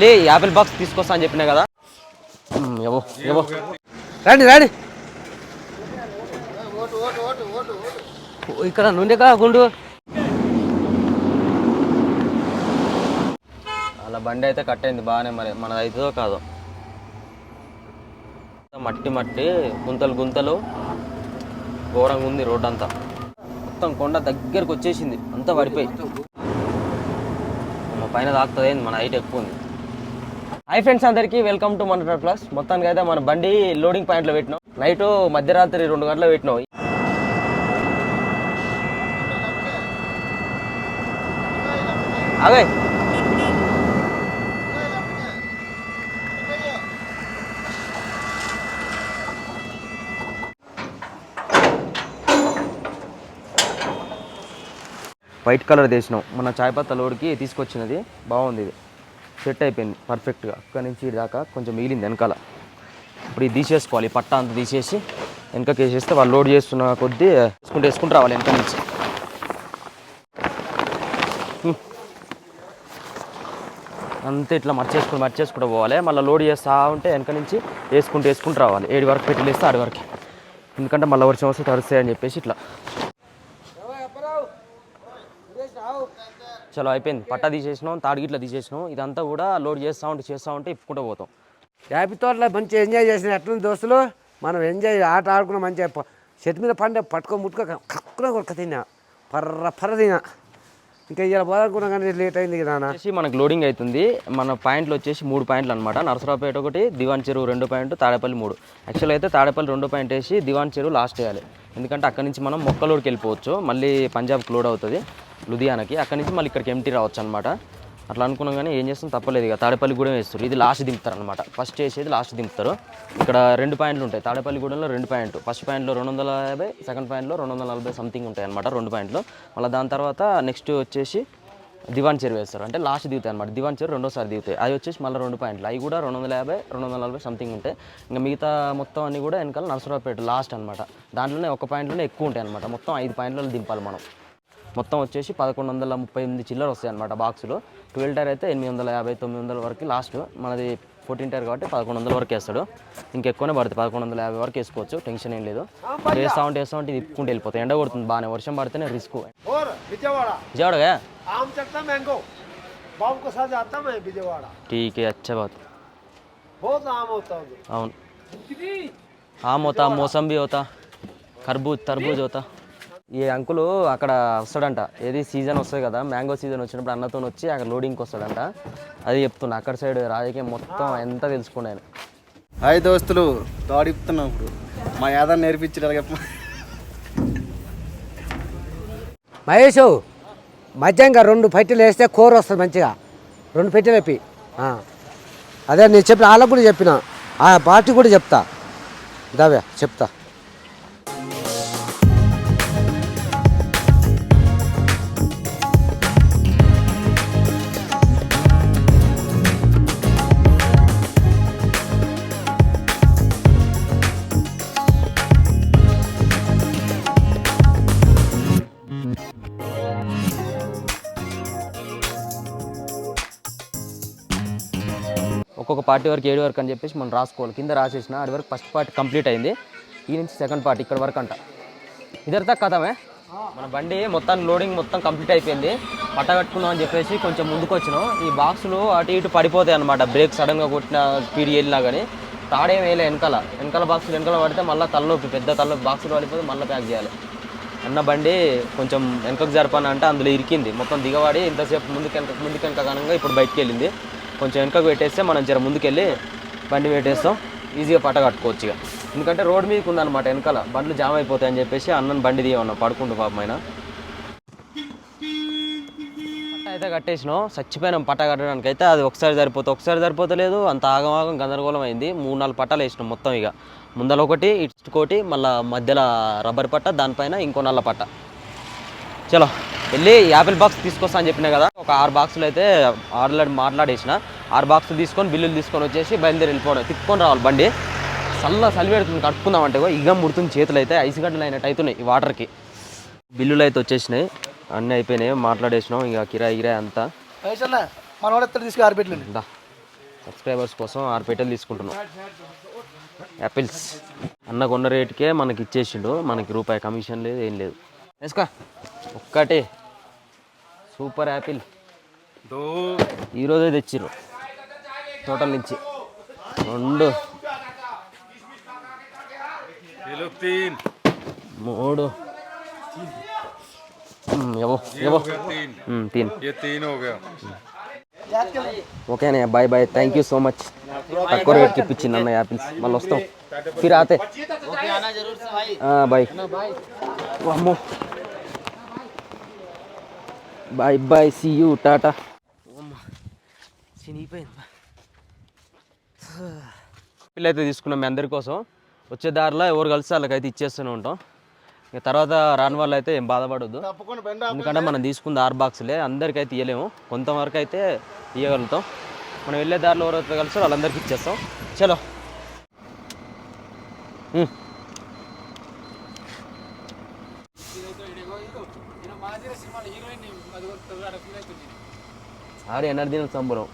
లే Apple box తీసుకొస్తా అని చెప్పినా కదా. రండి రండి. ఇక్కడ నుండేగా గుండు? అలా బండి అయితే కట్ అయింది బాగానే మరి మనది అవుతుందో కాదో. మట్టి మట్టి గుంతలు గుంతలు. ఘోరంగా ఉంది రోడ్ అంతా. మొత్తం కొండ దగ్గరకు వచ్చేసింది అంతా పడిపోయి పైన తాకుతుంది మన హైట్ ఎక్కువ ఉంది. హై ఫ్రెండ్స్ అందరికీ వెల్కమ్ టు మన ప్లస్ మొత్తానికి అయితే మన బండి లోడింగ్ పాయింట్లో పెట్టినాం. నైట్ మధ్యరాత్రి రెండు గంటలు పెట్టినాం. అదే వైట్ కలర్ తీసినాం మన చాయ్ పత్తా లోడ్కి తీసుకొచ్చినది. బాగుంది ఇది. సెట్ అయిపోయింది పర్ఫెక్ట్గా అక్కడి నుంచి దాకా కొంచెం మిగిలింది వెనకాల. ఇప్పుడు ఇది తీసేసుకోవాలి పట్ట పట్టా అంతా తీసేసి వెనకకి వేసేస్తే వాళ్ళు లోడ్ చేస్తున్న కొద్దీ వేసుకుంటూ వేసుకుంటూ రావాలి వెనక నుంచి. అంతే ఇట్లా మర్చేసుకుని మర్చేసుకుంటూ పోవాలి. మళ్ళీ లోడ్ చేస్తూ ఉంటే వెనక నుంచి వేసుకుంటూ వేసుకుంటూ రావాలి. ఏడు వరకు పెట్టి వేస్తే ఆడి వరకు. ఎందుకంటే మళ్ళీ వర్షం వస్తే తరుస్తాయి అని చెప్పేసి ఇట్లా. చలో అయిపోయింది. పట్టా తీసేసినాం తాడు గిట్ల తీసేసినాం. ఇదంతా కూడా లోడ్ చేస్తూ ఉంటే చేస్తూ ఉంటే ఇప్పుకుంటూ పోతాం. యాపి తోటలో మంచిగా ఎంజాయ్ చేసిన ఎట్లుంది దోస్తులు? మనం ఎంజాయ్ ఆట ఆడుకున్న మంచిగా. చెట్టు మీద పండే పట్టుకో ముట్టుకో కక్కున కొడుక తిన్నా. పర్ర పర్ర తినా ఇంకా ఇలా పోదానుకున్నా కానీ లేట్ అయింది కదా వచ్చేసి మనకు లోడింగ్ అవుతుంది మన పాయింట్లు వచ్చేసి మూడు పాయింట్లు అనమాట నరసరావుపేట ఒకటి దివాన్ చెరువు రెండు పాయింట్ తాడేపల్లి మూడు. యాక్చువల్ అయితే తాడేపల్లి రెండు పాయింట్ వేసి దివాన్ చెరువు లాస్ట్ వేయాలి. ఎందుకంటే అక్కడి నుంచి మనం మొక్కలోడికి వెళ్ళిపోవచ్చు. మళ్ళీ పంజాబ్కి లోడ్ అవుతుంది. లుధియానాకి. అక్కడి నుంచి మళ్ళీ ఇక్కడికి ఎంటీ రావచ్చు అనమాట అట్లా అనుకున్నాం కానీ ఏం చేస్తాం తప్పలేదు ఇక. తాడేపల్లిగూడెం వేస్తారు. ఇది లాస్ట్ దింపుతారు అనమాట ఫస్ట్ వేసేది లాస్ట్ దింపుతారు. ఇక్కడ రెండు పాయింట్లు ఉంటాయి. తాడేపల్లిగూడెంలో రెండు పాయింట్ ఫస్ట్ పాయింట్లో రెండు వందల యాభై సెకండ్ పాయింట్లో రెండు వందల నలభై సంథింగ్ ఉంటాయి అనమాట రెండు పాయింట్లు. మళ్ళీ దాని తర్వాత నెక్స్ట్ వచ్చేసి దివాన్ చెరు వేస్తారు. అంటే లాస్ట్ దిగుతాయి అనమాట దివాన్ చెరువు రెండోసారి దిగుతాయి. అది వచ్చేసి మళ్ళీ రెండు పాయింట్లు. అవి కూడా రెండు వందల యాభై రెండు వందల నలభై సంథింగ్ ఉంటాయి. ఇంకా మిగతా మొత్తం అన్ని కూడా వెనకాల నరసరావుపేట లాస్ట్ అనమాట దాంట్లోనే ఒక పాయింట్లోనే ఎక్కువ ఉంటాయి అనమాట మొత్తం ఐదు పాయింట్లలో దింపాలి మనం. మొత్తం వచ్చేసి పదకొండు వందల ముప్పై ఎనిమిది చిల్లర వస్తాయి అనమాట బాక్సులు. ట్వెల్వ్ టైర్ అయితే ఎనిమిది వందల యాభై తొమ్మిది వందల వరకు లాస్ట్. మనది ఫోర్టీన్ టైర్ కాబట్టి పదకొండు వందల వరకు వేస్తాడు. ఇంకెక్కువనే పడుతుంది పదకొండు వందల యాభై వరకు వేసుకోవచ్చు టెన్షన్ ఏం లేదు. వేస్తా ఉంటే వేస్తా ఉంటే తిప్పుకుంటూ వెళ్ళిపోతాయి ఎండ కొడుతుంది బాగానే వర్షం పడితేనే రిస్క్. విజయవాడగా టీకే అచ్చా అవును. ఆమ్ అవుతా మోసంబి అవుతా ఖర్బూజ్ తర్బూజ్ అవుతా. ఈ అంకులు అక్కడ వస్తాడంట. ఏది సీజన్ వస్తుంది కదా మ్యాంగో సీజన్ వచ్చినప్పుడు అన్నతో వచ్చి అక్కడ లోడింగ్కి వస్తాడంట. అది చెప్తున్నా అక్కడ సైడ్ రాజకీయం మొత్తం ఎంత తెలుసుకున్నాను హాయ్ దోస్తులు దాడిపుతున్నాం ఇప్పుడు. మా యాదవ్ నేర్పించారు చెప్ప మహేష్ మధ్యంగా రెండు పెట్టెలు వేస్తే కూర వస్తుంది మంచిగా. రెండు పెట్టెలు వేపి. ఆ. అదే నేను చెప్పిన వాళ్ళకు కూడా చెప్పిన. ఆ పార్టీ కూడా చెప్తా. దావే చెప్తా. ఒక్కొక్క పార్టీ వరకు ఏడు వరకు అని చెప్పేసి మనం రాసుకోవాలి. కింద రాసేసిన అది వరకు ఫస్ట్ పార్ట్ కంప్లీట్ అయింది. ఈ నుంచి సెకండ్ పార్ట్ ఇక్కడ వరకు అంట. ఇదంతా కథమే? మన బండి మొత్తం లోడింగ్ మొత్తం కంప్లీట్ అయిపోయింది. పట్ట కట్టుకుందాం అని చెప్పేసి కొంచెం ముందుకు వచ్చినాం. ఈ బాక్సులు అటు ఇటు పడిపోతాయి అనమాట బ్రేక్ సడన్గా కొట్టిన స్పీడ్ వెళ్ళినా కానీ తాడేం వేయలే వెనకాల. వెనకాల బాక్సులు వెనకాల పడితే మళ్ళీ తలనొప్పి పెద్ద తలనొప్పి. బాక్సులు పడిపోతే మళ్ళీ ప్యాక్ చేయాలి. అన్న బండి కొంచెం వెనకకు జరపని అంటే అందులో ఇరికింది. మొత్తం దిగబడి ఇంతసేపు ముందుకు వెనక ముందుకు వెనక కనంగా ఇప్పుడు బయటికి వెళ్ళింది. కొంచెం వెనకకు పెట్టేస్తే మనం జర ముందుకెళ్ళి బండి పెట్టేస్తాం. ఈజీగా పట్ట కట్టుకోవచ్చు ఇక. ఎందుకంటే రోడ్ మీదకి ఉందన్నమాట వెనకాల. బండ్లు జామ్ అయిపోతాయని చెప్పేసి అన్నని బండి తీయమన్నా పడుకుంటూ పాపం పట్ట అయితే కట్టేసినాం. చచ్చిపోయినాం పట్ట కట్టడానికి అయితే అది ఒకసారి సరిపోతే ఒకసారి సరిపోతలేదు. అంత ఆగమాగం గందరగోళం అయింది. మూడు నాలుగు పట్టాలు వేసినాం మొత్తం ఇక. ముందర ఒకటి ఇటుకోటి మళ్ళీ మధ్యలో రబ్బర్ పట్ట దానిపైన ఇంకో నల్ల పట్ట. చలో వెళ్ళి యాపిల్ బాక్స్ తీసుకొస్తా అని చెప్పినా కదా. ఒక ఆరు బాక్సులు అయితే ఆల్రెడీ మాట్లాడేసిన. ఆరు బాక్సులు తీసుకొని బిల్లులు తీసుకొని వచ్చేసి బయలుదేరి వెళ్ళిపోవడం. తిప్పుకొని రావాలి బండి. చల్ల చలి పెడుతుంది కట్టుకుందామంటే ఇగో ఇగం ముడుతుంది చేతులు అయితే ఐసు గడ్డలు అయినట్టు అవుతున్నాయి ఈ వాటర్కి. బిల్లులు అయితే వచ్చేసినాయి. అన్నీ అయిపోయినాయి మాట్లాడేసినాం. ఇక కిరాయి గిరాయి అంతా. తీసుకు దా. సబ్స్క్రైబర్స్ కోసం ఆరు పెట్టెలు తీసుకుంటున్నాం. యాపిల్స్. అన్న కొన్న రేటుకే మనకి ఇచ్చేసిండు. మనకి రూపాయి కమిషన్ లేదు ఏం లేదు. వేసుకో ఒక్కటే. Super apple. ఈరోజే తెచ్చిర్రు. టోటల్ నుంచి. రెండు. మూడు. ఎవో ఓకే అన్నయ్య bye bye. Thank you so much తక్కువ రేట్ చెప్పించింది అన్న యాపిల్స్ మళ్ళీ వస్తాం. ఫిర్ Aathe bye. Bye bye. See you Tata. చినిగిపోయింది. పిల్ల అయితే తీసుకున్నాం మీ అందరి కోసం. వచ్చే దారిలో ఎవరు కలిసి వాళ్ళకైతే ఇచ్చేస్తూనే ఉంటాం. ఇక తర్వాత రాని వాళ్ళు అయితే ఏం బాధపడొద్దు. ఎందుకంటే మనం తీసుకుంది ఆరు బాక్సులే అందరికైతే ఇవ్వలేము కొంతవరకు అయితే ఇవ్వగలుగుతాం మనం వెళ్ళే దారిలో ఎవరైతే కలిసి వాళ్ళందరికీ ఇచ్చేస్తాం. చలో. ఆరు ఎన్నర దిన సంబరం.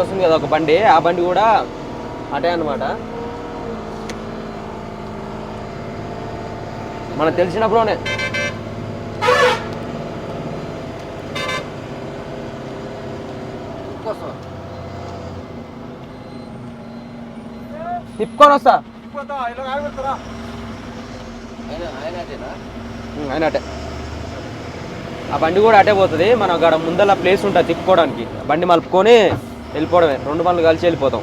వస్తుంది కదా ఒక బండి. ఆ బండి కూడా అటే అన్నమాట. మనకు తెలిసినప్పుడునే. తిప్పుకొని వస్తా ఆయన అటే. ఆ బండి కూడా అటే పోతుంది. మన అక్కడ ముందల ప్లేస్ ఉంటుంది తిప్పుకోవడానికి. బండి మలుపుకొని వెళ్ళిపోవడమే. రెండు బండ్లు కలిసి వెళ్ళిపోతాం.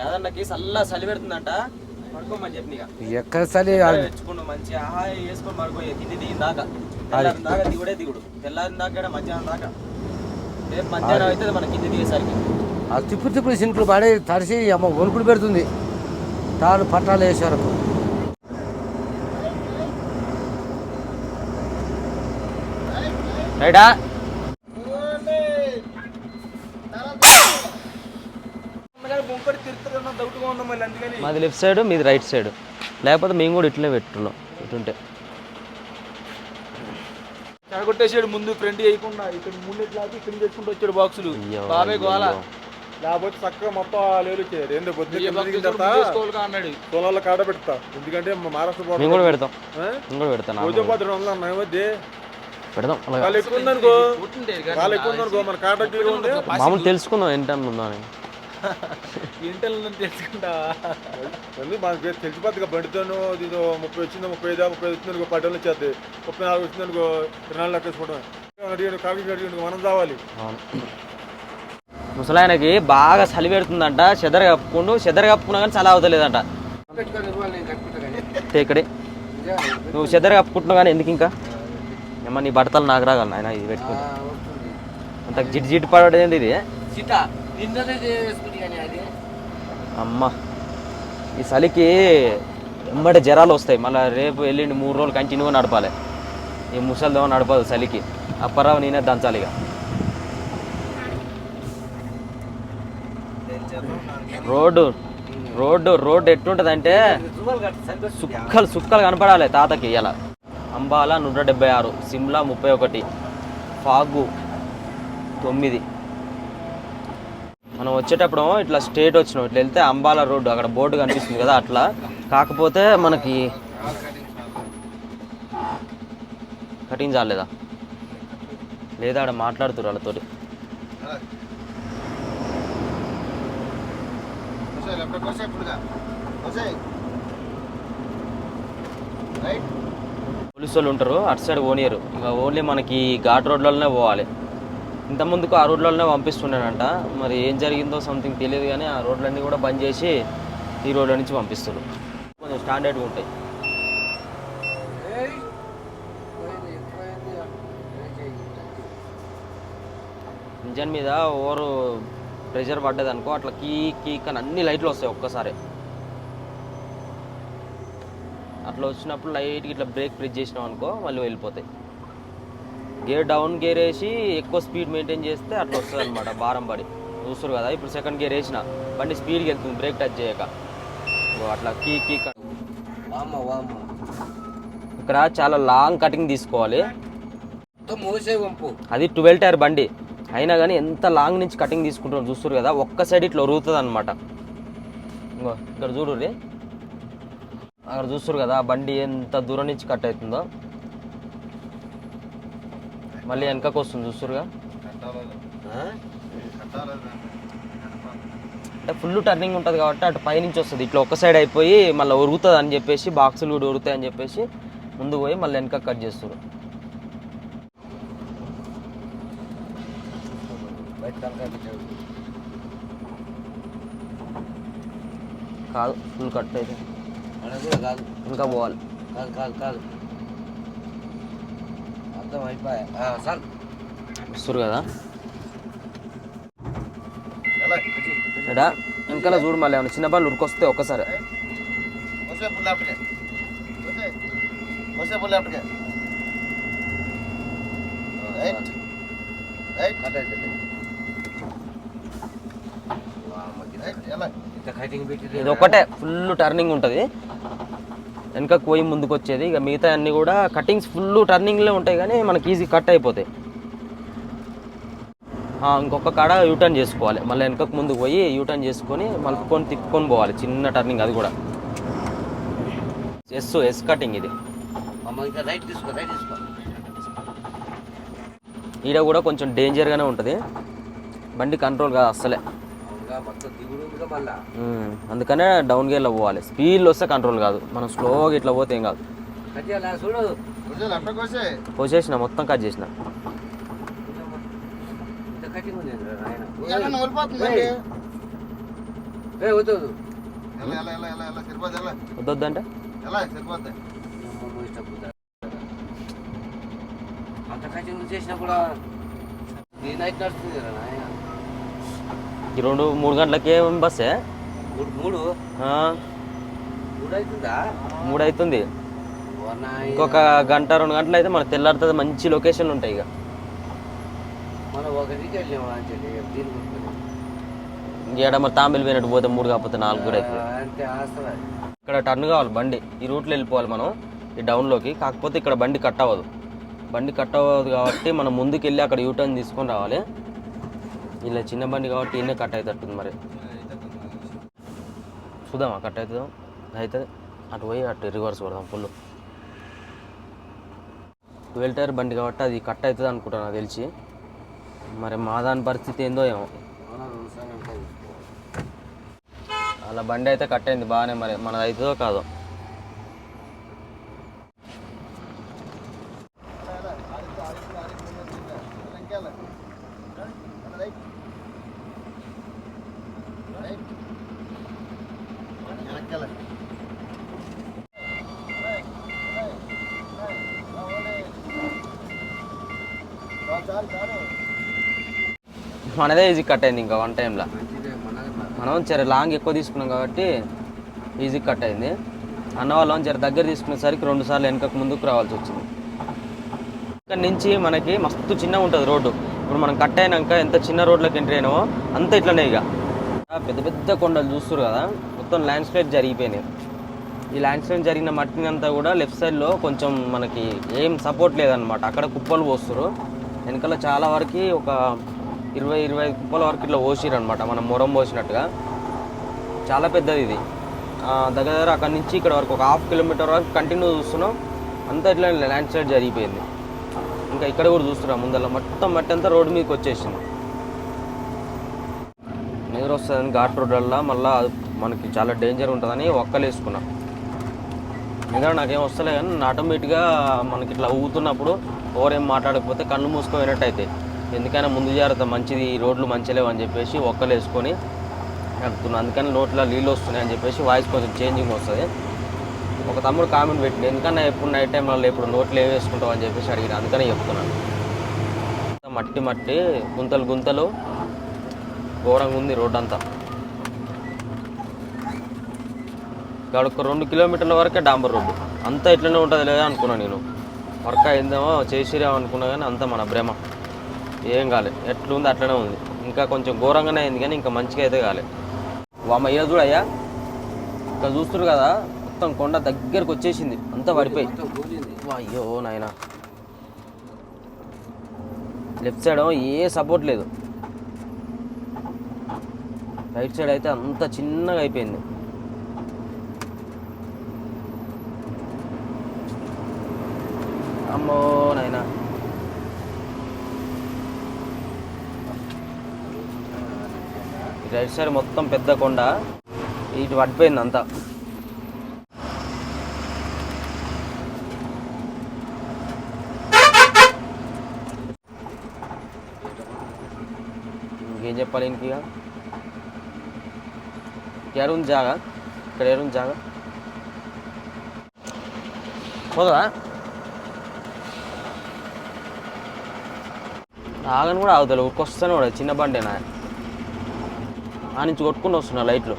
యాదన్నకి చలి పెడుతుందంట. పడుకోమని ఎక్కడ చలి? మంచిగా? ఆహా వేసుకొని పడుకోయే కింది దిగిన దాకా తెల్లారిన దాకా దిగుడే దిగుడు. తెల్లారిన దాకా మధ్యాహ్నం దాకా. రేపు మధ్యాహ్నం అయితే మన కింది దిగేసరికి ఆ తిప్పుడు తిప్పుడు సింట్లు పడి తడిసి అమ్మ వణుకుడు పెడుతుంది. తాను పట్టాలు వేసే వరకు. రైటా? మాది లెఫ్ట్ సైడ్ మీది రైట్ సైడ్. లేకపోతే మేము కూడా ఇట్లనే పెట్టున్నాం ఇటుంటే. చెడగొట్టేసాడు ముందు ఫ్రంట్ వేయకుండా ఇక్కడ ముందు ఇట్లా ఆపి ఇక్కడ చేసుకుంటూ వచ్చాడు బాక్సులు. బాబాయ్ గోల. లేకపోతే చక్కగా మొత్తం లేలు వచ్చాడు ఏందో అన్నాడు. పొలాల్లో కాడ పెడతా. ఎందుకంటే మహారాష్ట్ర కూడా పెడతాం. కూడా రోజు వందలు పెడదాం వాళ్ళు ఎక్కువ ఉందనుకో. వాళ్ళు ఎక్కువ ఉందనుకో మన ఉంది. మామూలు తెలుసుకుందాం ఏంటని ఉందా అని. ఇంటల్ తెలుసుకుంటా ఎందుకు మనకి తెలిసిపోద్దిగా బండితోనూ ఇదో ముప్పై వచ్చిందో ముప్పై ఐదా ముప్పై ఐదు వచ్చిందనుకో పట్టణం వచ్చేది. ముప్పై నాలుగు వచ్చిందనుకో ఇరవై నాలుగు లెక్కేసుకోవడమే అడిగాడు కాఫీ అడిగాడు మనం రావాలి. అవును. ముసలాయనకి బాగా చలి పెడుతుందంట. చెదర కప్పుకుంటూ చెదర కప్పుకున్నా కానీ చలి అవుతలేదంట. ఇక్కడే. నువ్వు చెదర కప్పుకుంటున్నావు కానీ ఎందుకు ఇంకా? ఏమన్నా నీ బట్టలు నాకు రాగలను? ఆయన ఇది పెట్టుకుంటా. అంత జిట్ జిట్ పడేది ఇది? అమ్మ ఈ చలికి ఎమ్మటి జ్వరాలు వస్తాయి. మళ్ళీ రేపు వెళ్ళిండి మూడు రోజులు కంటిన్యూగా నడపాలి. ఈ ముసలిదేమో నడపదు చలికి. అప్పరావు నేనే దంచాలి ఇక. రోడ్డు రోడ్డు రోడ్డు ఎట్లుంటుంది అంటే సుక్కలు సుక్కలు కనపడాలి తాతకి ఇలా అంబాల నూట డెబ్బై ఆరు సిమ్లా ముప్పై ఒకటి ఫాగు తొమ్మిది. మనం వచ్చేటప్పుడు ఇట్లా స్ట్రేట్ వచ్చినాం. ఇట్లా వెళ్తే అంబాల రోడ్డు అక్కడ బోర్డు కనిపిస్తుంది కదా అట్లా. కాకపోతే మనకి కటింగ్ చాలేదా లేదా ఆడ మాట్లాడుతున్నారు వాళ్ళతోటి. పోలీసు వాళ్ళు ఉంటారు అటు సైడ్ ఓనియరు ఇంకా ఓన్లీ మనకి ఘాట్ రోడ్లలోనే పోవాలి. ఇంత ముందుకు ఆ రోడ్లలోనే పంపిస్తుండేనంట మరి ఏం జరిగిందో సంథింగ్ తెలియదు కానీ ఆ రోడ్లన్నీ కూడా బంద్ చేసి ఈ రోడ్ల నుంచి పంపిస్తారు కొంచెం స్టాండర్డ్గా ఉంటాయి. ఇంజన్ మీద ఓవర్ ప్రెషర్ పడ్డది అనుకో అట్లా కీ కీక్ అని అన్ని లైట్లు వస్తాయి ఒక్కసారి. అట్లా వచ్చినప్పుడు లైట్గా ఇట్లా బ్రేక్ ప్రెస్ చేసినాం అనుకో మళ్ళీ వెళ్ళిపోతాయి. గేర్ డౌన్ గేర్ వేసి ఎక్కువ స్పీడ్ మెయింటైన్ చేస్తే అట్లా వస్తుంది అనమాట భారం పడి. చూస్తారు కదా ఇప్పుడు సెకండ్ గేర్ వేసిన బండి స్పీడ్కి వెళ్తుంది బ్రేక్ టచ్ చేయక. అట్లా కీ కీ ఇక్కడ చాలా లాంగ్ కటింగ్ తీసుకోవాలి. అది ట్వెల్వ్ టైర్ బండి. అయినా కానీ ఎంత లాంగ్ నుంచి కటింగ్ తీసుకుంటారో చూస్తారు కదా ఒక్క సైడ్ ఇట్లా ఉరుగుతుంది అనమాట ఇంకో ఇక్కడ చూడు రే అక్కడ చూస్తారు కదా బండి ఎంత దూరం నుంచి కట్ అవుతుందో. మళ్ళీ వెనకకు వస్తుంది చూస్తురుగా అంటే ఫుల్ టర్నింగ్ ఉంటుంది కాబట్టి అటు పైనుంచి వస్తుంది. ఇట్లా ఒక్క సైడ్ అయిపోయి మళ్ళీ ఉరుగుతుంది అని చెప్పేసి బాక్సులు కూడా ఉరుగుతాయి అని చెప్పేసి ముందు పోయి మళ్ళీ వెనక కట్ చేస్తారు కాదు ఫుల్ కట్ అయితే. ఇంకా పోవాలి. కాదు కాదు కాదు. అర్థం అయిపోయా. వస్తారు కదా. ఎడా? ఇంకా చూడు మళ్ళీ ఏమైనా చిన్న పనులు ఉరికొస్తే ఒక్కసారి. ఇది ఒక్కటే ఫుల్ టర్నింగ్ ఉంటుంది. వెనకకు పోయి ముందుకు వచ్చేది ఇక మిగతా అన్నీ కూడా కటింగ్స్ ఫుల్ టర్నింగ్లో ఉంటాయి కానీ మనకి ఈజీ కట్ అయిపోతాయి. ఇంకొక కాడ యూటర్న్ చేసుకోవాలి. మళ్ళీ వెనకకు ముందుకు పోయి యూటర్న్ చేసుకొని మలుపుకొని తిప్పుకొని పోవాలి. చిన్న టర్నింగ్ అది కూడా. ఎస్ ఎస్ కటింగ్ ఇది. ఈడ కూడా కొంచెం డేంజర్గానే ఉంటుంది. బండి కంట్రోల్ కాదు అస్సలే. అందుకనే డౌన్ గేర్లో పోవాలి. స్పీడ్లో వస్తే కంట్రోల్ కాదు. మనం స్లోగా ఇట్లా పోతే ఏం కాదు. కట్ చేయాలా చూడు. పోసేసిన మొత్తం కట్ చేసిన. వద్దంటే. అంత కటింగ్ చేసినా కూడా నడుస్తుంది కదా నాయన? ఈ రెండు మూడు గంటలకి బస్సే? మూడు మూడు? అవుతుందా. ఇంకొక గంట రెండు గంటలు అయితే మనకు తెల్లారుతుంది మంచి లొకేషన్లు ఉంటాయి ఇక. ఇంకేడ మరి తాంబిల్ పోయినట్టు పోతే మూడు కాకపోతే నాలుగు కూడా అవుతుంది ఇక్కడ టర్న్ కావాలి బండి. ఈ రూట్లో వెళ్ళిపోవాలి మనం ఈ డౌన్లోకి. కాకపోతే ఇక్కడ బండి కట్ అవ్వదు బండి కట్ అవ్వదు కాబట్టి మనం ముందుకు వెళ్ళి అక్కడ యూటర్న్ తీసుకొని రావాలి. ఇలా చిన్న బండి కాబట్టి ఈయనే కట్ అవుతుంది మరి. చూద్దామా కట్ అవుతుందాం? అయితే అటు పోయి అటు రివర్స్ కొడదాం ఫుల్ ట్వెల్వ్ టైర్ బండి కాబట్టి అది కట్ అవుతుంది అనుకుంటాను నాకు తెలిసి. మరి మా దాని పరిస్థితి ఏందో ఏమో. అలా బండి అయితే కట్ అయింది బాగానే మరి మనది అవుతుందో కాదో. మనదే ఈజీ కట్ అయింది ఇంకా వన్ టైంలో మనం జర లాంగ్ ఎక్కువ తీసుకున్నాం కాబట్టి ఈజీ కట్ అయింది. అన్న వాళ్ళం జర దగ్గర తీసుకునేసరికి రెండు సార్లు వెనకకు ముందుకు రావాల్సి వచ్చింది. ఇక్కడ నుంచి మనకి మస్తు చిన్నగా ఉంటుంది రోడ్డు. ఇప్పుడు మనం కట్ అయినాక ఎంత చిన్న రోడ్లోకి ఎంట్రీ అయినామో అంత ఇట్లనే ఇక. పెద్ద పెద్ద కొండలు చూస్తారు కదా మొత్తం ల్యాండ్ స్లైడ్ జరిగిపోయినాయి. ఈ ల్యాండ్ స్లైడ్ జరిగిన మట్టిని అంతా కూడా లెఫ్ట్ సైడ్లో కొంచెం మనకి ఏం సపోర్ట్ లేదనమాట అక్కడ కుప్పలు పోస్తారు వెనకాల చాలా వరకు ఒక ఇరవై ఇరవై ఐదు కుప్పల వరకు ఇట్లా పోసిరు అనమాట మనం మొరం పోసినట్టుగా. చాలా పెద్దది ఇది. దగ్గర దగ్గర అక్కడ నుంచి ఇక్కడ వరకు ఒక హాఫ్ కిలోమీటర్ వరకు కంటిన్యూ చూస్తున్నాం. అంతా ఇట్లా ల్యాండ్ స్లైడ్ జరిగిపోయింది. ఇంకా ఇక్కడ కూడా చూస్తున్నాం ముందర మొత్తం మట్టి అంతా రోడ్డు మీదకి వచ్చేసింది. నిద్ర వస్తుందని ఘాట్ రోడ్లల్లో మళ్ళీ మనకి చాలా డేంజర్ ఉంటుందని ఒక్కలు వేసుకున్నా. నిద్ర నాకేం వస్తలే కానీ ఆటోమేటిక్గా మనకి ఇట్లా ఊగుతున్నప్పుడు ఎవరేం మాట్లాడకపోతే కళ్ళు మూసుకుపోయినట్టు అయితే ఎందుకైనా ముందు జాగ్రత్త మంచిది ఈ రోడ్లు మంచిలేవు అని చెప్పేసి ఒక్కలు వేసుకొని నడుపుతున్నా. అందుకని నోట్లో నీళ్ళు వస్తున్నాయి అని చెప్పేసి వాయిస్ కొంచెం చేంజింగ్ వస్తుంది. ఒక తమ్ముడు కామెంట్ పెట్టింది ఎందుకన్నా ఎప్పుడు నైట్ టైం వాళ్ళు ఇప్పుడు నోట్లు ఏం వేసుకుంటావు? అని చెప్పేసి అడిగిన అందుకనే చెప్తున్నాను మట్టి మట్టి గుంతలు గుంతలు ఘోరంగా ఉంది రోడ్ అంతా ఇక్కడ ఒక రెండు కిలోమీటర్ల వరకే డాంబర్ రోడ్డు. అంతా ఇట్లనే ఉంటుంది లేదా అనుకున్నాను నేను. వర్క్ అయిందేమో చేసిరేమో అనుకున్నా కానీ అంత మన భ్రమ. ఏం కాలే. ఎట్లుంది అట్లనే ఉంది. ఇంకా కొంచెం ఘోరంగానే అయింది కానీ ఇంకా మంచిగా అయితే కాలే. వామ అయ్యా. చూడయ్యా ఇక్కడ చూస్తున్నారు కదా మొత్తం కొండ దగ్గరకు వచ్చేసింది. అంతా పడిపోయి. అయ్యో నాయన. లెఫ్ట్ సైడ్ ఏ సపోర్ట్ లేదు. రైట్ సైడ్ అయితే అంత చిన్నగా అయిపోయింది. అమ్మో నాయనా. రైట్ సైడ్ మొత్తం పెద్ద కొండ. ఇటు పడిపోయింది అంతా. ఇంకేం చెప్పాలి ఇంక ఇక? జాగా? ఇక్కడ ఎరుంది జాగా? పోదా ఆగను కూడా ఆగుతాడు ఉరికొస్తానే కూడా చిన్న బండేనా? ఆ నుంచి కొట్టుకుని వస్తున్నా లైట్లు.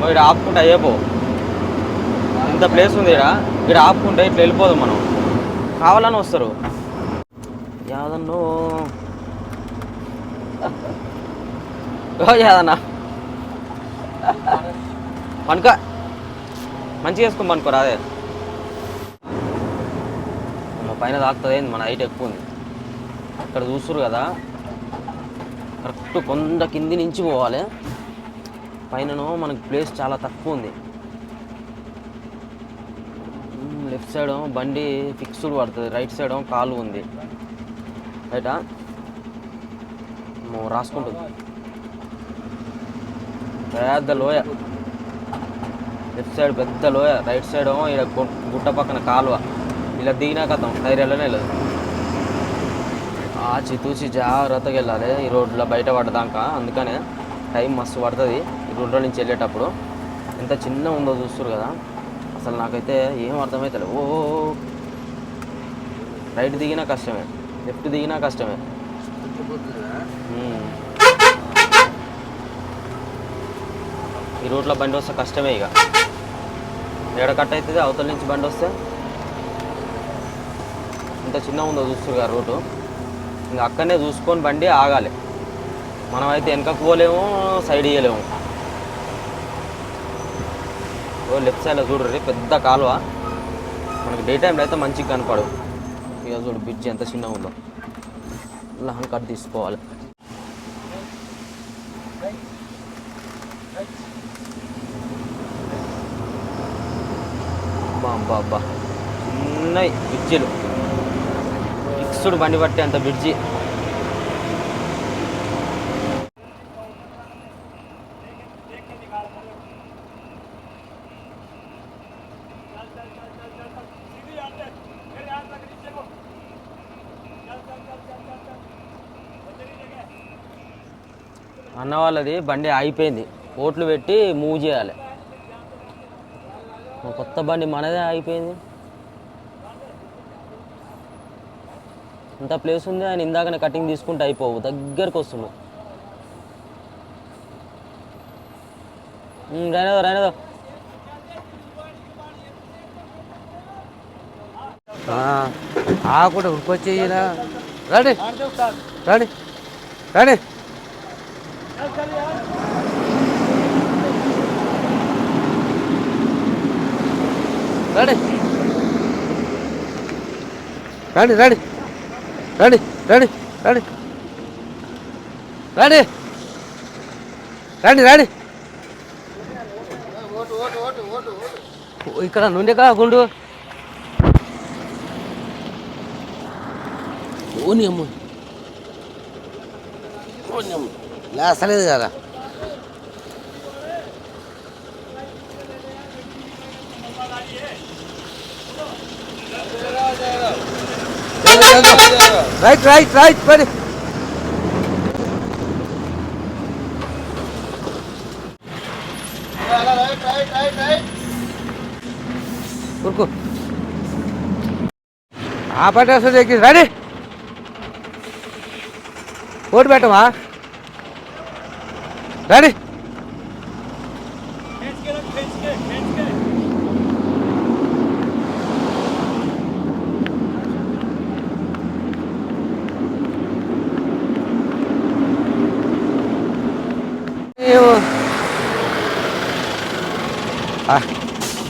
ఇక్కడ ఆపుకుంటే అయ్యేపో ఇంత ప్లేస్ ఉంది ఇక్కడ ఇక్కడ ఆపుకుంటే ఇట్లా వెళ్ళిపోదాం మనం. కావాలని వస్తారు. యాదన్నో. ఓ పనుక. మంచిగా వేసుకొని పనుకో అదే మా పైన తాకుతుంది ఏంది మన హైట్ ఎక్కువ ఉంది. ఇక్కడ చూస్తురు కదా. కరెక్ట్ కొండ కింది నుంచి పోవాలి. పైననో మనకు ప్లేస్ చాలా తక్కువ ఉంది. లెఫ్ట్ సైడ్ బండి ఫిక్స్డ్ పడుతుంది. రైట్ సైడ్ కాలు ఉంది. రైటా రాసుకుంటుంది. పెద్ద లోయ. లెఫ్ట్ సైడ్ పెద్ద లోయ. రైట్ సైడ్ ఇక్కడ గుట్ట పక్కన కాలువ. ఇలా దిగినా కథం వెళ్ళనే లేదు. ఆచి తూచి జాగ్రత్తగా వెళ్ళాలి. ఈ రోడ్లో బయట పడదాకా అందుకనే టైం మస్తు పడుతుంది. ఈ రోడ్లో నుంచి వెళ్ళేటప్పుడు ఎంత చిన్న ఉందో చూస్తారు కదా. అసలు నాకైతే ఏం అర్థమవుతలే ఓ రైట్ దిగినా కష్టమే. లెఫ్ట్ దిగినా కష్టమే. ఈ రోడ్లో బండి వస్తే కష్టమే ఇక. ఏడ కట్ అవుతుంది? అవతల నుంచి బండి వస్తే? ఇంత చిన్న ఉందో చూస్తారు కదా రోడ్డు. ఇంకా అక్కడనే చూసుకొని బండి ఆగాలి. మనమైతే వెనకకు పోలేము సైడ్ ఇయ్యలేము. ఓ లెఫ్ట్ సైడ్లో చూడరు పెద్ద కాలువ. మనకి డే టైంలో అయితే మంచిగా కనపడు ఇక చూడు బ్రిడ్జ్ ఎంత చిన్నగా ఉందో. లహన్ కట్ తీసుకోవాలి. అబ్బా అబ్బా అబ్బా. చిన్నవి బ్రిడ్జిలు. చూడు బండి పట్టే అంత బ్రిడ్జి అన్న వాళ్ళది బండి ఆగిపోయింది. ఓట్లు పెట్టి మూవ్ చేయాలి. కొత్త బండి మనదే ఆగిపోయింది. ఇంత ప్లేస్ ఉంది ఆయన ఇందాకనే కటింగ్ తీసుకుంటే అయిపోవు దగ్గరకు వస్తున్నావు రైనదో రైనదో. ఆకుండా ఉరికొచ్చి రండి రండి రండి. రండి రండి రండి. రండి రండి రండి రండి రండి రండి ఇక్కడ నుండి గుండు? ఓని అమ్మ. ఓని అమ్మ. లేస్తలేదు కదా. రైట్ రైట్ రైట్ పడి ఊరుకో ఆ పట్టేస్తుంది ఎక్కి రెడీ. ఓటు పెట్టమా? రెడీ.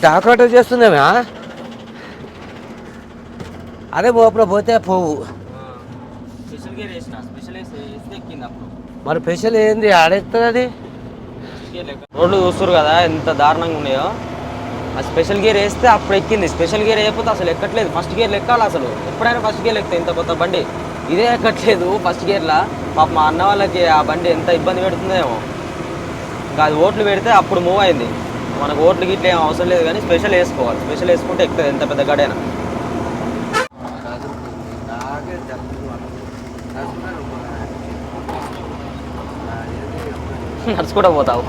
డాక్టర్ చేస్తుందేమా అదే పోపులో పోతే పోవు. మరి స్పెషల్ ఏంది ఆడెత్తుంది అది? రోడ్లు చూస్తారు కదా ఎంత దారుణంగా ఉన్నాయో. ఆ స్పెషల్ గేర్ వేస్తే అప్పుడు ఎక్కింది. స్పెషల్ గేర్ వేయకపోతే అసలు ఎక్కట్లేదు. ఫస్ట్ గేర్ ఎక్కాలి అసలు. ఎప్పుడైనా ఫస్ట్ గేర్ ఎక్కుతాయి ఇంత కొత్త బండి. ఇదే ఎక్కట్లేదు ఫస్ట్ గేర్లా పాప మా అన్న వాళ్ళకి ఆ బండి ఎంత ఇబ్బంది పెడుతుందేమో. ఇంకా అది ఓట్లు పెడితే అప్పుడు మూవ్ అయింది. మనకు ఓట్లు గిట్ల ఏం అవసరం లేదు కానీ స్పెషల్ వేసుకోవాలి. స్పెషల్ వేసుకుంటే ఎక్కువ ఎంత పెద్ద గడైనా. నడుచుకుంటా పోతావు.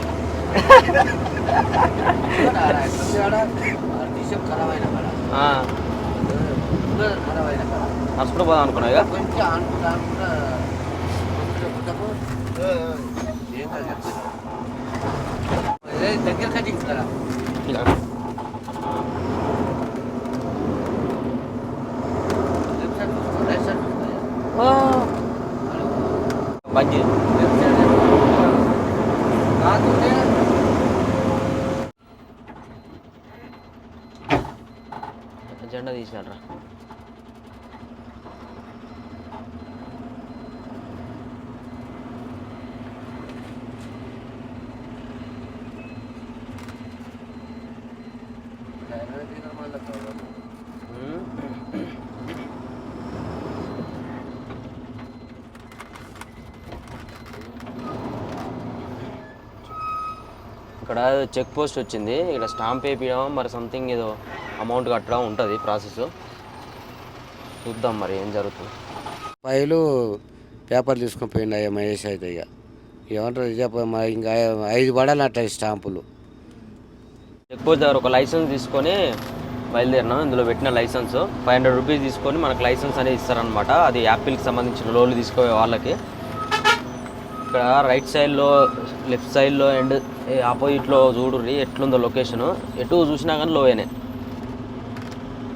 నడుచుకుంటూ పోదాం అనుకున్నావు ఇక. దగ్గర కదా. ఇలా. బండి జెండా తీసినాడ్రా. చెక్ పోస్ట్ వచ్చింది. ఇక్కడ స్టాంప్ వేపించడం మరి సంథింగ్ ఏదో అమౌంట్ కట్టడం ఉంటుంది ప్రాసెస్ చూద్దాం మరి ఏం జరుగుతుంది. ఫైలు పేపర్ తీసుకొని పోయిండు అయ్యా మహేష్ అయితే ఇక ఏమంటారు చెప్ప మరి ఇంకా ఐదు పడాలి అట్లా స్టాంపులు. చెక్ పోస్ట్ దగ్గర ఒక లైసెన్స్ తీసుకొని బయలుదేరినాం. ఇందులో పెట్టిన లైసెన్స్ ఫైవ్ హండ్రెడ్ రూపీస్ తీసుకొని మనకు లైసెన్స్ అనేది ఇస్తారనమాట అది యాపిల్కి సంబంధించిన లోన్లు తీసుకునే వాళ్ళకి. ఇక్కడ రైట్ సైడ్లో లెఫ్ట్ సైడ్లో అండ్ ఆపోజిట్లో చూడుర్రి ఎట్లుందో లొకేషను. ఎటు చూసినా కానీ లోయనే.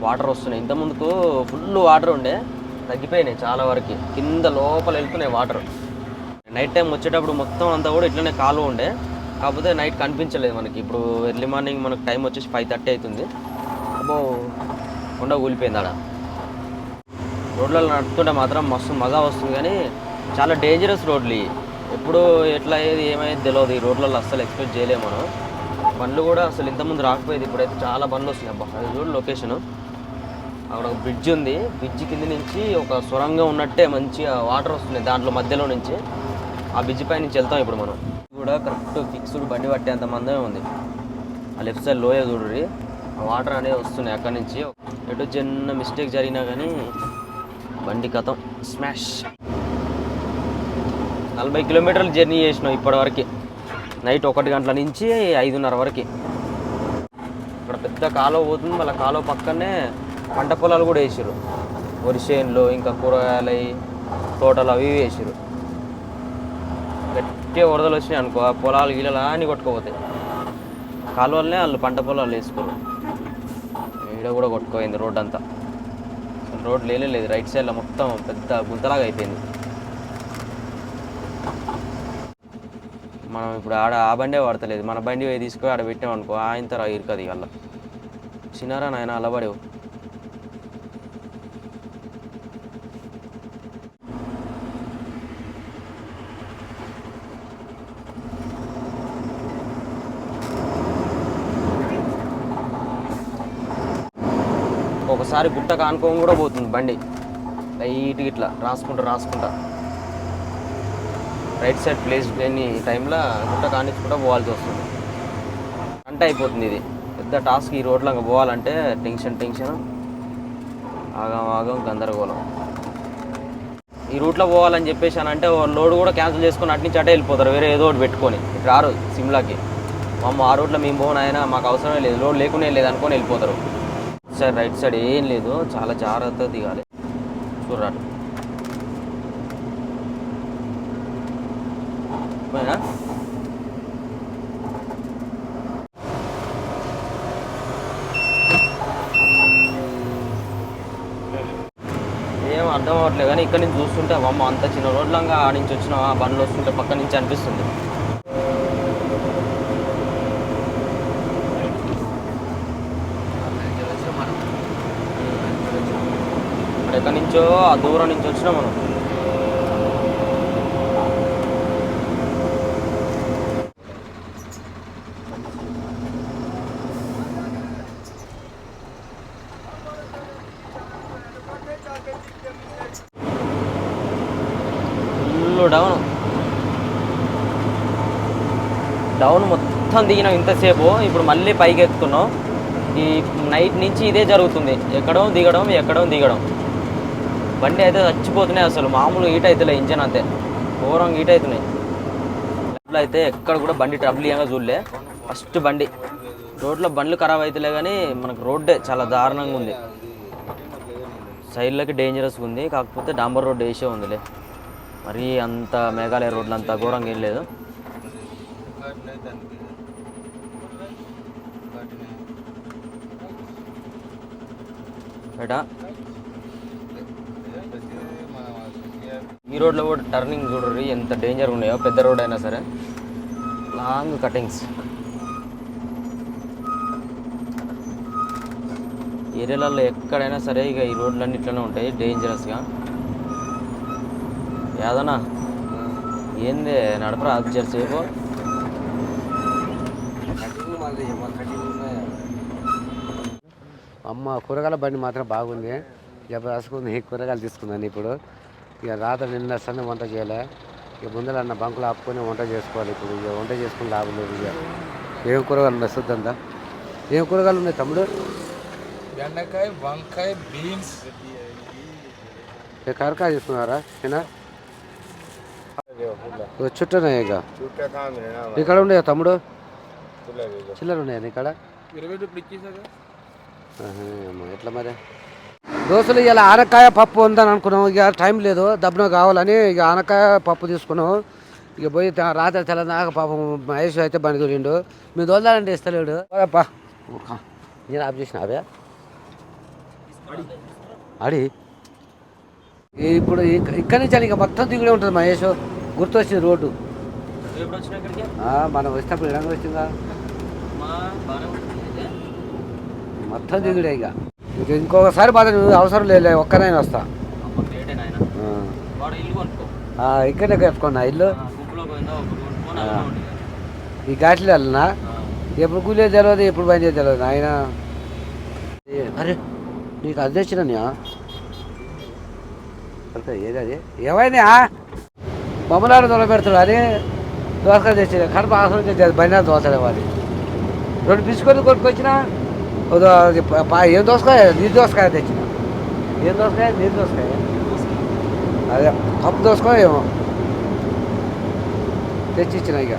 వాటర్ వస్తున్నాయి. ఇంతకుముందుకు ఫుల్ వాటర్ ఉండే తగ్గిపోయినాయి చాలా వరకు. కింద లోపల వెళ్తున్నాయి వాటర్. నైట్ టైం వచ్చేటప్పుడు మొత్తం అంతా కూడా ఇట్లనే కాలువ ఉండే. కాకపోతే నైట్ కనిపించలేదు మనకి. ఇప్పుడు ఎర్లీ మార్నింగ్ మనకు టైం వచ్చేసి ఫైవ్ థర్టీ అవుతుంది అబ్బో కొండ కూలిపోయింది ఆడ. రోడ్లలో నడుపుతుంటే మాత్రం మస్తు మజా వస్తుంది కానీ చాలా డేంజరస్ రోడ్లు ఇవి. ఎప్పుడు ఎట్లా అయ్యేది ఏమైంది తెలియదు ఈ రోడ్లలో అస్సలు ఎక్స్పెక్ట్ చేయలేము మనం. బండ్లు కూడా అసలు ఇంతకుముందు రాకపోయేది ఇప్పుడైతే చాలా బండ్లు వస్తున్నాయి. అబ్బా అది చూడు లొకేషన్ అక్కడ ఒక బ్రిడ్జ్ ఉంది. బ్రిడ్జ్ కింద నుంచి ఒక సొరంగం ఉన్నట్టే మంచిగా వాటర్ వస్తున్నాయి దాంట్లో మధ్యలో నుంచి. ఆ బ్రిడ్జ్ పై నుంచి వెళ్తాం ఇప్పుడు మనం. కూడా కరెక్ట్ ఫిక్స్డ్ బండి పట్టేంత మందమే ఉంది. ఆ లెఫ్ట్ సైడ్ లోయ చూడరి ఆ వాటర్ అనేది వస్తున్నాయి అక్కడి నుంచి. ఎటు చిన్న మిస్టేక్ జరిగినా కానీ బండి కథం. స్మాష్ నలభై కిలోమీటర్లు జర్నీ చేసినాం ఇప్పటివరకు. నైట్ ఒకటి గంటల నుంచి ఐదున్నర వరకు. ఇక్కడ పెద్ద కాలువ పోతుంది మళ్ళీ కాలువ పక్కనే పంట పొలాలు కూడా వేసారు వరి చేనులు ఇంకా కూరగాయలు తోటలు అవి ఇవి వేసారు గట్టిగా వరదలు వచ్చినాయి అనుకో ఆ పొలాలు గీలలు అని కొట్టుకుపోతాయి. కాలువలనే వాళ్ళు పంట పొలాలు వేసుకోరు. ఈడ కూడా కొట్టుకోయింది రోడ్ అంతా రోడ్డు రోడ్ లేనే లేదు రైట్ సైడ్లో మొత్తం పెద్ద గుంతలాగా అయిపోయింది. మనం ఇప్పుడు ఆడ ఆ బండే పడతలేదు మన బండి పోయి తీసుకొని ఆడ పెట్టాం అనుకో ఆయన తర ఇరుకది అలా చిన్నారా నాయన అలా పడేవు. ఒకసారి గుట్ట కానుకోని కూడా పోతుంది బండి. లైట్గా ఇట్లా రాసుకుంటా రాసుకుంటా. రైట్ సైడ్ ప్లేస్ లేని టైంలో గుట్ట కానిచ్చుకుంటా పోవాల్సి వస్తుంది. అంట అయిపోతుంది ఇది. పెద్ద టాస్క్ ఈ రోడ్లో ఇంకా పోవాలంటే టెన్షన్ టెన్షన్. ఆగం ఆగం గందరగోళం. ఈ రూట్లో పోవాలని చెప్పేసి అంటే లోడ్ కూడా క్యాన్సిల్ చేసుకొని అటు నుంచి అటే వెళ్ళిపోతారు. వేరే ఏదో ఒకటి పెట్టుకొని. ఇటు రారు సిమ్లాకి. మా ఆ రూట్లో మేము పోను ఆయన మాకు అవసరమే లేదు. లోడ్ లేకునే లేదు అనుకొని వెళ్ళిపోతారు. సైడ్ రైట్ సైడ్ ఏం లేదు. చాలా జాగ్రత్తగా దిగాలి. చూడరాటు అబ్బాయినా ఏం అర్థం అవ్వట్లేదు కానీ ఇక్కడ నుంచి చూస్తుంటే అమ్మ అంత చిన్న రోడ్లంగా ఆ నుంచి వచ్చిన బండ్లు వస్తుంటే పక్క నుంచి అనిపిస్తుంది. ఎక్కడి నుంచో ఆ దూరం నుంచి వచ్చినా మనం. మొత్తం దిగినాం ఇంతసేపు. ఇప్పుడు మళ్ళీ పైకి ఎక్కుతున్నాం ఈ నైట్ నుంచి ఇదే జరుగుతుంది. ఎక్కడం దిగడం ఎక్కడం దిగడం. బండి అయితే చచ్చిపోతున్నాయి అసలు. మామూలు హీట్ అవుతులే ఇంజన్ అంతే. ఘోరం హీట్ అవుతున్నాయి రోడ్లో అయితే ఎక్కడ కూడా బండి ట్రబుల్ ఏమో చూడలే. ఫస్ట్ బండి. రోడ్లో బండ్లు ఖరాబ్ అవుతలే కానీ మనకు రోడ్డే చాలా దారుణంగా ఉంది. సైడ్లకి డేంజరస్గా ఉంది. కాకపోతే డాంబర్ రోడ్ వేసే ఉందిలే. మరీ అంత మేఘాలయ రోడ్లు అంత ఘోరంగా ఏం లేదు. బయట ఈ రోడ్లో కూడా టర్నింగ్ చూడరు ఎంత డేంజర్ ఉన్నాయో పెద్ద రోడ్ అయినా సరే. లాంగ్ కటింగ్స్ ఏరియాలలో ఎక్కడైనా సరే ఇక ఈ రోడ్లన్నీ ఇట్లనే ఉంటాయి డేంజరస్గా యాదనా ఏంది నడపరా అది చేసేపు అమ్మ కూరగాయల బండి మాత్రం బాగుంది. జబర్దస్త్గా ఈ కూరగాయలు తీసుకున్నాను ఇప్పుడు. ఇక రాత్రి నిన్న సన్న వంట చేయలే? ఇక ముందర అన్న బంకులు ఆపుకొని వంట చేసుకోవాలి ఇప్పుడు. ఇక వంట చేసుకుని లాభం లేదు ఇక. ఏం కూరగాయలు ఉన్నాయి ఏం కూరగాయలు ఉన్నాయి తమ్ముడు? బెండకాయ వంకాయ బీన్స్. ఇక కరకాయ తీసుకున్నారా? తినా చుట్టూనే ఇక. ఇక్కడ ఉన్నాయా తమ్ముడు? చిల్లర ఉన్నాయా ఇక్కడ ఇరవై రూపాయలు ఇచ్చేసాక ఆహా, ఏమో ఎట్లా మరి? దోశలు ఇలా ఆనకాయ పప్పు ఉందని అనుకున్నాం. ఇక టైం లేదు దబ్బున కావాలని ఇక ఆనకాయ పప్పు తీసుకున్నాం. ఇక పోయి రాత్రి తెల్లదాకా పాపం మహేష్ అయితే బండి దొరిండు మీ దోదాలంటే ఇస్తలేడు. నేను ఆఫ్ చేసిన అవే అడి. ఇప్పుడు ఇక్క- ఇక్కడి నుంచి ఇక మొత్తం దిగుడే ఉంటుంది మహేష్. గుర్తొచ్చింది రోడ్డు. మనం వచ్చినప్పుడు ఇడంగా వచ్చిందా మా బాగానే ఉంటుంది అయితే. మొత్తం దిగుడే ఇక. ఇక ఇంకొకసారి బాధ అవసరం లేదు ఒక్కనైనా వస్తా. ఇక్కడే కట్టుకున్నా ఇల్లు? ఈ ఘాట్లో వెళ్ళనా ఎప్పుడు కూలే తెలియదు ఎప్పుడు పని తెలియదు ఆయన అరే నీకు అది తెచ్చినా ఏది అది? ఏమైనా బొమ్మలాడు దొర పెడతాడు అని దోసకాయ తెచ్చిన కడప ఆసనం తెచ్చేది బండి దోసలే వాడి రెండు బిస్కెట్లు కొట్టుకొచ్చిన అది ఏం దోసకాయ నీరు దోసకాయ తెచ్చిన ఏం దోసకాయ నీరు దోసకాయ అదే కప్పు దోసకాయ ఏమో తెచ్చిచ్చిన ఇక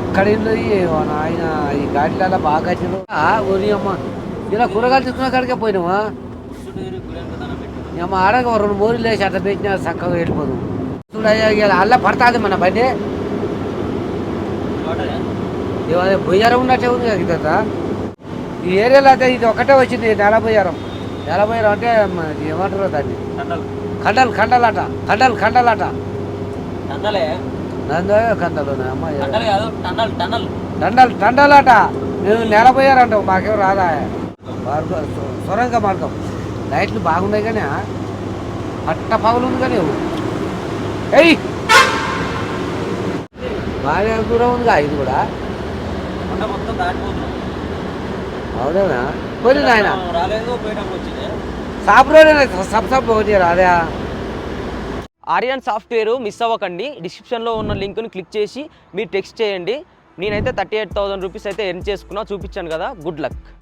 ఎక్కడ ఏమో నాయన ఈ గాడిలలో బాగా ఊరి అమ్మ ఇలా కూరగాయలు తీసుకున్న కాడికే పెట్టు అమ్మ ఆడగా రెండు మూరలు వేసి అట్లా పెట్టినా చక్కగా వెళ్ళిపోదు చూడయ్యా అల్ల పడుతుంది మన బండి ఇవాళ బొయ్యారం ఉన్నట్టే ఉంది కదా ఈ ఏరియాలో అయితే ఇది ఒకటే వచ్చింది నెల బొయ్యారం నెల బొయ్యారం అంటే ఏమంటారు దాన్ని? కండలు. కండలాట. కండలు కండలాట. నందో కండలు దండలు దండలాట మేము నెలపోయారంటావు మాకేం రాదా? మార్గం సొరంగ మార్గం. లైట్లు బాగున్నాయి కానీ పట్ట పగులు ఉంది కానీ ఎయ్ బాగా దూరం ఉందిగా ఇది కూడా. మొత్తం దాటిపోతున్నాం అవునా? పోనీ నాయన రాలేదు పోయేటప్పుడు వచ్చింది. సాప్ రోడ్ సబ్ సబ్ ఒకటి రాదా. ఆర్యన్ సాఫ్ట్వేర్ మిస్ అవ్వకండి. డిస్క్రిప్షన్లో ఉన్న లింక్ని క్లిక్ చేసి మీరు టెక్స్ట్ చేయండి. నేనైతే థర్టీ ఎయిట్ థౌసండ్ రూపీస్ అయితే ఎర్న్ చేసుకున్నా చూపించాను కదా. Good luck.